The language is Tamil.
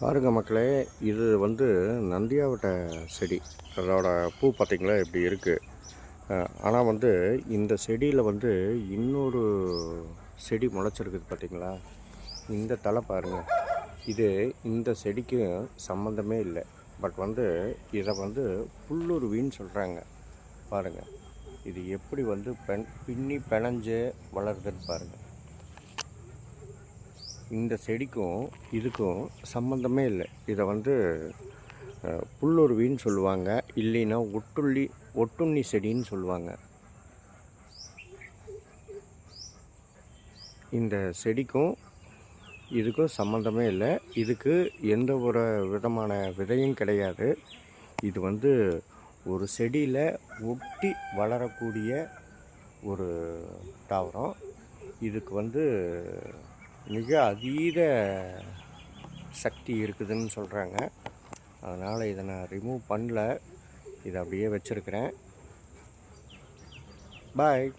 பாருங்க மக்களே இது வந்து நந்தியாவட்ட செடி. அதோட பூ பார்த்திங்களா இப்படி இருக்குது ஆனால் வந்து இந்த செடியில் வந்து இன்னொரு செடி முளைச்சிருக்குது பார்த்தீங்களா இந்த தலை பாருங்கள் இது இந்த செடிக்கும் சம்மந்தமே இல்லை. பட் வந்து இதை வந்து புல்லுருவின்னு சொல்கிறாங்க பாருங்கள் இது எப்படி வந்து பெண் பின்னி பிணைஞ்சு வளருதுன்னு பாருங்கள் இந்த செடிக்கும் இதுக்கும் சம்மந்தமே இல்லை. இதை வந்து புல்லுருவின்னு சொல்லுவாங்க. இல்லைன்னா ஒட்டுள்ளி ஒட்டுண்ணி செடின்னு சொல்லுவாங்க. இந்த செடிக்கும் இதுக்கும் சம்மந்தமே இல்லை. இதுக்கு எந்த ஒரு விதமான விதையும் கிடையாது. இது வந்து ஒரு செடியில் ஒட்டி வளரக்கூடிய ஒரு தாவரம். இதுக்கு வந்து மிக அதீத சக்தி இருக்குதுன்னு சொல்கிறாங்க அதனால் இதை நான் ரிமூவ் பண்ணல. இதை அப்படியே வச்சுருக்கிறேன். பாய்